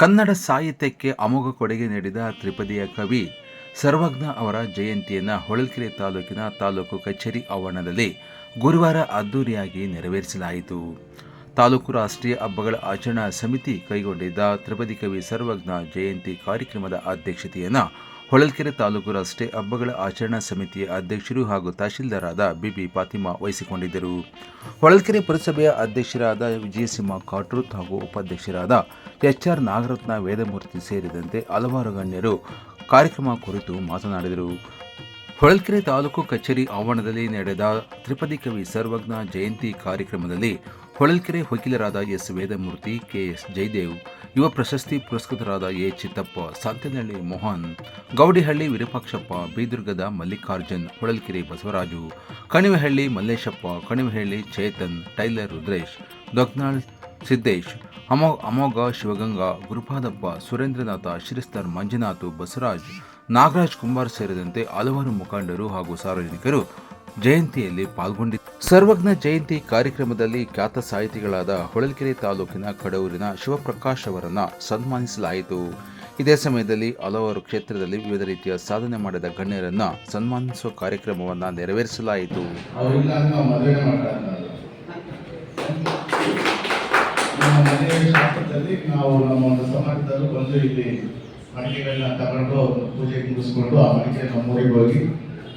ಕನ್ನಡ ಸಾಹಿತ್ಯಕ್ಕೆ ಅಮೋಘ ಕೊಡುಗೆ ನೀಡಿದ ತ್ರಿಪದಿಯ ಕವಿ ಸರ್ವಜ್ಞ ಅವರ ಜಯಂತಿಯನ್ನು ಹೊಳಲ್ಕೆರೆ ತಾಲೂಕಿನ ತಾಲೂಕು ಕಚೇರಿ ಆವರಣದಲ್ಲಿ ಗುರುವಾರ ಅದ್ದೂರಿಯಾಗಿ ನೆರವೇರಿಸಲಾಯಿತು. ತಾಲೂಕು ರಾಷ್ಟ್ರೀಯ ಹಬ್ಬಗಳ ಆಚರಣಾ ಸಮಿತಿ ಕೈಗೊಂಡಿದ್ದ ತ್ರಿಪದಿ ಕವಿ ಸರ್ವಜ್ಞ ಜಯಂತಿ ಕಾರ್ಯಕ್ರಮದ ಅಧ್ಯಕ್ಷತೆಯನ್ನು ಹೊಳಲ್ಕೆರೆ ತಾಲೂಕು ರಸ್ತೆ ಹಬ್ಬಗಳ ಆಚರಣಾ ಸಮಿತಿಯ ಅಧ್ಯಕ್ಷರು ಹಾಗೂ ತಹಶೀಲ್ದಾರಾದ ಬಿಬಿ ಫಾತಿಮಾ ವಹಿಸಿಕೊಂಡಿದ್ದರು. ಹೊಳಲ್ಕೆರೆ ಪುರಸಭೆಯ ಅಧ್ಯಕ್ಷರಾದ ವಿಜಯಸಿಂಹ ಕಾಟ್ರೂತ್ ಹಾಗೂ ಉಪಾಧ್ಯಕ್ಷರಾದ ಎಚ್ ಆರ್ ನಾಗರತ್ನ ವೇದಮೂರ್ತಿ ಸೇರಿದಂತೆ ಹಲವಾರು ಗಣ್ಯರು ಕಾರ್ಯಕ್ರಮ ಕುರಿತು ಮಾತನಾಡಿದರು. ಹೊಳಲ್ಕೆರೆ ತಾಲೂಕು ಕಚೇರಿ ಆವರಣದಲ್ಲಿ ನಡೆದ ತ್ರಿಪದಿ ಕವಿ ಸರ್ವಜ್ಞ ಜಯಂತಿ ಕಾರ್ಯಕ್ರಮದಲ್ಲಿ ಹೊಳಲ್ಕೆರೆ ವಕೀಲರಾದ ಎಸ್ ವೇದಮೂರ್ತಿ ಕೆಎಸ್ ಜಯದೇವ್, ಯುವ ಪ್ರಶಸ್ತಿ ಪುರಸ್ಕೃತರಾದ ಎ ಚಿತ್ತಪ್ಪ, ಸಾಂತನಹಳ್ಳಿ ಮೋಹನ್, ಗೌಡಿಹಳ್ಳಿ ವಿರೂಪಾಕ್ಷಪ್ಪ, ಬೀದುರ್ಗದ ಮಲ್ಲಿಕಾರ್ಜುನ್, ಹೊಳಲ್ಕೆರೆ ಬಸವರಾಜು, ಕಣಿವೆಹಳ್ಳಿ ಮಲ್ಲೇಶಪ್ಪ, ಕಣಿವೆಹಳ್ಳಿ ಚೇತನ್, ಟೈಲರ್ ರುದ್ರೇಶ್, ದೊಗ್ನಾಳ್ ಸಿದ್ದೇಶ್, ಅಮೋ ಅಮೋಘ ಶಿವಗಂಗಾ, ಗುರುಪಾದಪ್ಪ, ಸುರೇಂದ್ರನಾಥ, ಶ್ರೀಸ್ತರ್ ಮಂಜುನಾಥ್, ಬಸವರಾಜ್ ನಾಗರಾಜ್ ಕುಮಾರ್ ಸೇರಿದಂತೆ ಹಲವಾರು ಮುಖಂಡರು ಹಾಗೂ ಸಾರ್ವಜನಿಕರು ಜಯಂತಿಯಲ್ಲಿ ಪಾಲ್ಗೊಂಡಿದ್ದ ಸರ್ವಜ್ಞ ಜಯಂತಿ ಕಾರ್ಯಕ್ರಮದಲ್ಲಿ ಖ್ಯಾತ ಸಾಹಿತಿಗಳಾದ ಹೊಳಲ್ಕೆರೆ ತಾಲೂಕಿನ ಕಡೂರಿನ ಶಿವಪ್ರಕಾಶ್ ಅವರನ್ನು ಸನ್ಮಾನಿಸಲಾಯಿತು. ಇದೇ ಸಮಯದಲ್ಲಿ ಹಲವಾರು ಕ್ಷೇತ್ರದಲ್ಲಿ ವಿವಿಧ ರೀತಿಯ ಸಾಧನೆ ಮಾಡಿದ ಗಣ್ಯರನ್ನ ಸನ್ಮಾನಿಸುವ ಕಾರ್ಯಕ್ರಮವನ್ನು ನೆರವೇರಿಸಲಾಯಿತು. ನಾವು ನಮ್ಮ ಒಂದು ಮಡಿಕೆಗಳನ್ನ ತಗೊಂಡು ಪೂಜೆ ಮುಗಿಸ್ಕೊಂಡು ಆ ಮಡಿಕೆ ನಮ್ಮ ಊರಿಗೆ ಹೋಗಿ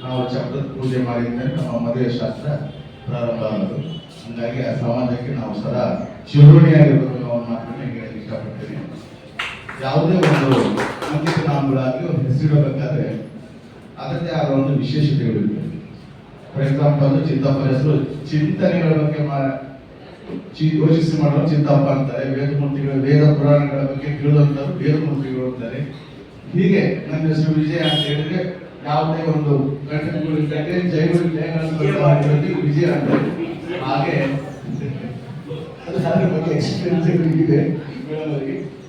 ನಾವು ಚಪ್ಪದ ಪೂಜೆ ಮಾಡಿದ್ಮೇಲೆ ನಮ್ಮ ಮದುವೆ ಶಾಸ್ತ್ರ ಪ್ರಾರಂಭ ಆಗೋದು. ಹಂಗಾಗಿ ಆ ಸಮಾಜಕ್ಕೆ ನಾವು ಸದಾ ಚಿರುಣಿಯಾಗಿರ್ಬೇಕು ಅನ್ನೋ ಮಾತನ್ನ ಹೇಳಕ್ಕೆ ಇಷ್ಟಪಡ್ತೀನಿ. ಯಾವುದೇ ಒಂದು ಅಂಕಿತ ನಾಮಗಳಾಗಿ ಹೆಸರಿಡಬೇಕಾದ್ರೆ ಅದರದೇ ಆದ ಒಂದು ವಿಶೇಷತೆಗಳಿವೆ ಫಾರ್ ಎಕ್ಸಾಂಪಲ್ ಚಿಂತಪ್ಪ ಹೆಸರು ಚಿಂತನೆಗಳ ಬಗ್ಗೆ ಯೋಚಿಸಿ ಮಾಡೋ ಚಿಂತಪ್ಪ ಅಂತಾರೆ ವೇದಮೂರ್ತಿಗಳು ವೇದ ಪುರಾಣಗಳ ಬಗ್ಗೆ ತಿಳಿದಂತರು ಮಂತ್ರಿಗಳು ಅಂತಾರೆ. ಹೀಗೆ ನನ್ನ ಹೆಸರು ವಿಜಯ ಅಂತ ಹೇಳಿದ್ರೆ ಯಾವುದೇ ಒಂದು ಘಟನೆಗಳು ಜೈವಿಕ ಜಯಗಳನ್ನು ವಿಜಯ ಅಂತ ಹಾಗೆ ಅದು ಅದ್ರ ಬಗ್ಗೆ ಎಕ್ಸ್ಪೀರಿಯನ್ಸ್ ಇದೆ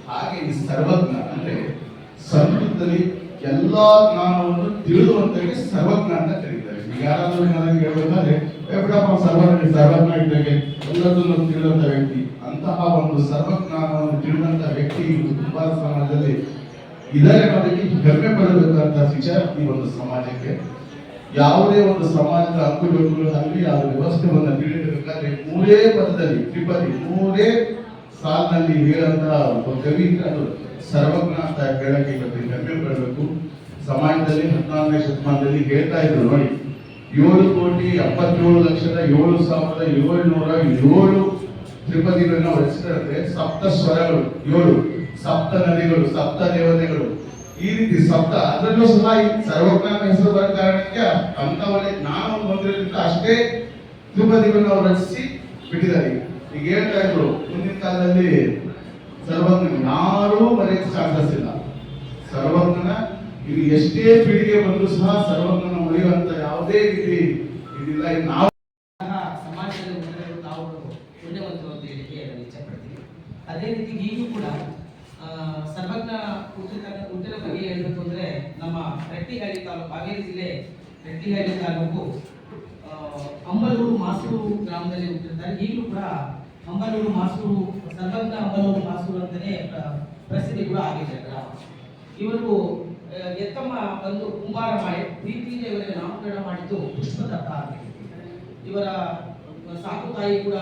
ಹಾಗೆ ಈ ಸರ್ವಜ್ಞ ಅಂದ್ರೆ ಸಂಸ್ಕೃತದಲ್ಲಿ ಎಲ್ಲಾ ಜ್ಞಾನವನ್ನು ತಿಳಿದುವಂತಕ್ಕೆ ಸರ್ವಜ್ಞ ಅಂತ ಕರೀತಾರೆ. ಯಾರಾದರೂ ಏನಾದರೂ ಹೇಳ್ಬೇಕಾದ್ರೆ, "ಏ ಬಿಡಪ್ಪ ಸರ್ವಜ್ಞ ಸರ್ವಜ್ಞ ಇದ್ದಂಗೆ ಎಲ್ಲದನ್ನು ತಿಳಿದಂತ ವ್ಯಕ್ತಿ. ಅಂತಹ ಒಂದು ಸರ್ವಜ್ಞಾನವನ್ನು ತಿಳಿದಂತ ವ್ಯಕ್ತಿ ತುಂಬಾ ಸಮಾಜದಲ್ಲಿ ಇದ್ದಾರೆ ಅನ್ನೋದಕ್ಕೆ ಹೆಮ್ಮೆ ಪಡಬೇಕಂತ ವಿಚಾರ ಈ ಒಂದು ಸಮಾಜಕ್ಕೆ. ಯಾವುದೇ ಒಂದು ಸಮಾಜದ ಅಂಕುಡೊಂಕುಗಳಾಗಲಿ ಆ ವ್ಯವಸ್ಥೆಯನ್ನು ತಿಳಿಯಬೇಕಾದ್ರೆ ಮೂರೇ ಪದದಲ್ಲಿ, ತ್ರಿಪದಿ, ಮೂರೇ ಸಾಲಿನಲ್ಲಿ ಹೇಳಂತ ಒಬ್ಬ ಕವಿ ಅದು ಸರ್ವಜ್ಞ ಅಂತ ಹೇಳಕ್ಕೆ ಇವತ್ತು ಹೆಮ್ಮೆ ಪಡಬೇಕು. ಸಮಾಜದಲ್ಲಿ ಹದಿನಾಲ್ಕನೇ ಶತಮಾನದಲ್ಲಿ ಹೇಳ್ತಾ ಇದ್ರು ನೋಡಿ, ಏಳು ಕೋಟಿ ಎಪ್ಪತ್ತೇಳು ಲಕ್ಷದ ಏಳು ಸಾವಿರದ ಏಳುನೂರ ಏಳು ತ್ರಿಪದಿಗಳನ್ನ ರಚಿಸಿದ್ರೆ ಸಪ್ತ ಸ್ವರಗಳು, ಏಳು ಸಪ್ತ ನದಿಗಳು, ಸಪ್ತ ದೇವತೆಗಳು. ಈ ರೀತಿ ಸಪ್ತ, ಅದರಲ್ಲೂ ಸಹ ಈ ಸರ್ವಜ್ಞಾನ ಹೆಸರು ಬರೋ ಕಾರಣಕ್ಕೆ ಅಂತ ಒಳ್ಳೆ ಜ್ಞಾನ ಬಂದಿರೋದ್ರಿಂದ ಅಷ್ಟೇ ತ್ರಿಪದಿಗಳನ್ನ ಅವ್ರು ರಚಿಸಿ ಬಿಟ್ಟಿದ್ದಾರೆ. ಈಗ ಹೇಳ್ತಾ ಇದ್ರು, ಮುಂದಿನ ಕಾಲದಲ್ಲಿ ಸರ್ವಜ್ಞ ಯಾರೂ ಮರೆಯಕ್ಕೆ ಚಾನ್ಸಸ್ ಇಲ್ಲ. ಸರ್ವಜ್ಞನ ಇದು ಎಷ್ಟೇ ಪೀಳಿಗೆ ಬಂದರೂ ಸಹ ಸರ್ವಜ್ಞನ ಉಳಿಯುವಂತ ಯಾವುದೇ ರೀತಿ ಇದಿಲ್ಲ. ಇದು ನಾವು ಸಮಾಜದಲ್ಲಿ ಮುಂದೆ ನಾವು ಪುಣ್ಯವಂತರು ಅಂತ ಹೇಳಿಕೆ ನಾನು ಇಚ್ಛಪಡ್ತೀನಿ. ಅದೇ ರೀತಿ ಈಗಲೂ ಕೂಡ ಸರ್ವಜ್ಞ ಹುಟ್ಟಿದ ಹುಟ್ಟಿನ ಬಗ್ಗೆ ಹೇಳಬೇಕು ಅಂದರೆ ನಮ್ಮ ರೆಟ್ಟಿಹಳ್ಳಿ ತಾಲೂಕು, ಹಾವೇರಿ ಜಿಲ್ಲೆ ರೆಟ್ಟಿಹಳ್ಳಿ ತಾಲೂಕು ಅಂಬಲೂರು ಮಾಸೂರು ಗ್ರಾಮದಲ್ಲಿ ಹುಟ್ಟಿರ್ತಾರೆ ಈಗಲೂ ಕೂಡ ಅಂಬಲೂರು ಮಾಸೂರು, ಸರ್ವಜ್ಞ ಅಂಬಲೂರು ಮಾಸೂರು ಅಂತಲೇ ಪ್ರ- ಪ್ರಸಿದ್ಧಿ ಕೂಡ ಆಗಿದೆ ಗ್ರಾಮ ಇವರು ಎತ್ತಮ್ಮ ಬಂದು ಕುಂಬಾರ ಮಾಡಿ ಪ್ರೀತಿಯಿಂದ ಇವರಿಗೆ ನಾಮಕರಣ ಮಾಡಿದ್ದು ಪುಷ್ಪದತ್ತ ಅಂತ ಇವರ సాకుతాయి కూడా